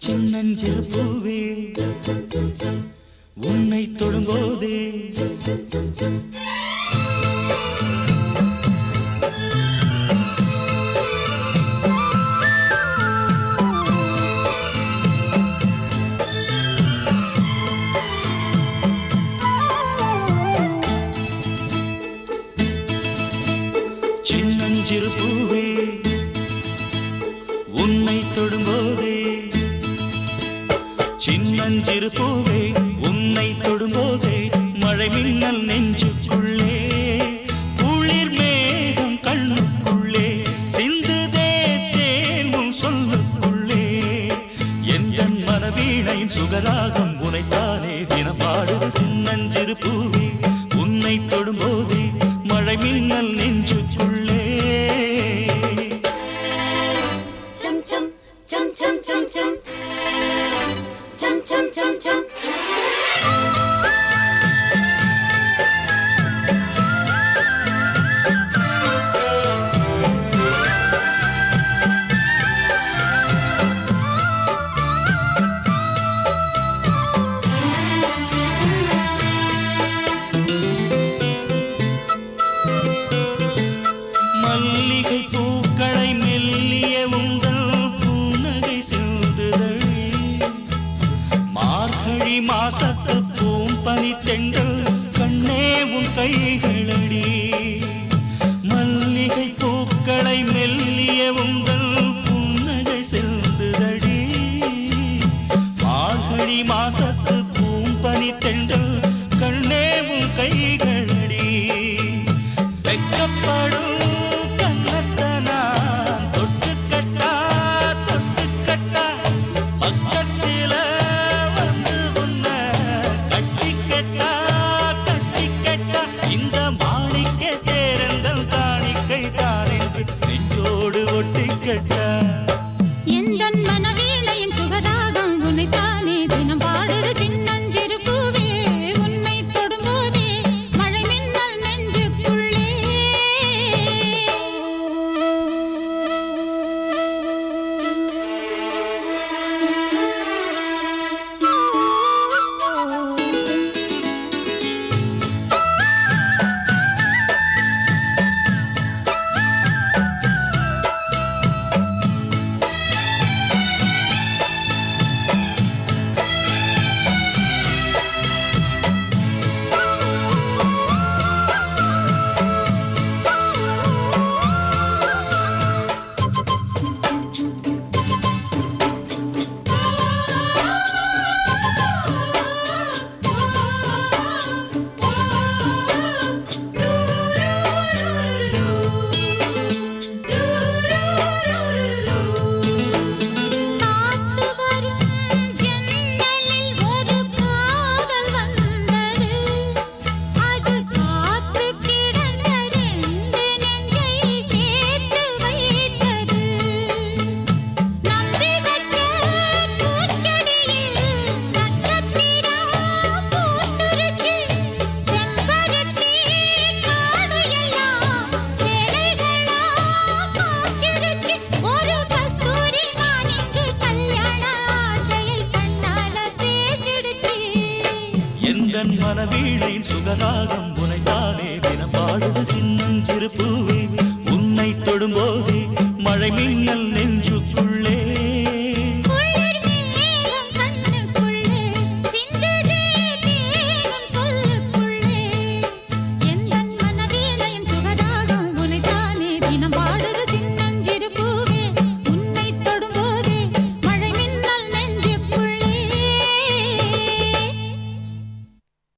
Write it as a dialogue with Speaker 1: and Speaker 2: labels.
Speaker 1: சின்னஞ்சிறு பூவே உன்னை தொடும்போதே. உன்னை தொடும்போதே. சின்னஞ்சிறு பூவே உன்னை தொடும்போதே. மழை மின்னல் நெஞ்சுக்குள்ளே குளிர் மேகம் கண்ணுக்குள்ளே சிந்துதே தேனும் சொல்லுக்குள்ளே. எங்கள் மனவீணை சுகராகம் உனைத்தானே தினம் பாடுது சின்னஞ்சிறு பூவே உன்னை தொடும்போது தெண்டல் கண்ணே உன் கைகள்
Speaker 2: எந்தன்
Speaker 1: மனவீழையின் சுகராகம் உனைத்தானே தினம் பாடுது சின்னஞ்சிறு பூவே. உன்னை தொடும்போதே மழை மின்னல் நெஞ்சுக்குள்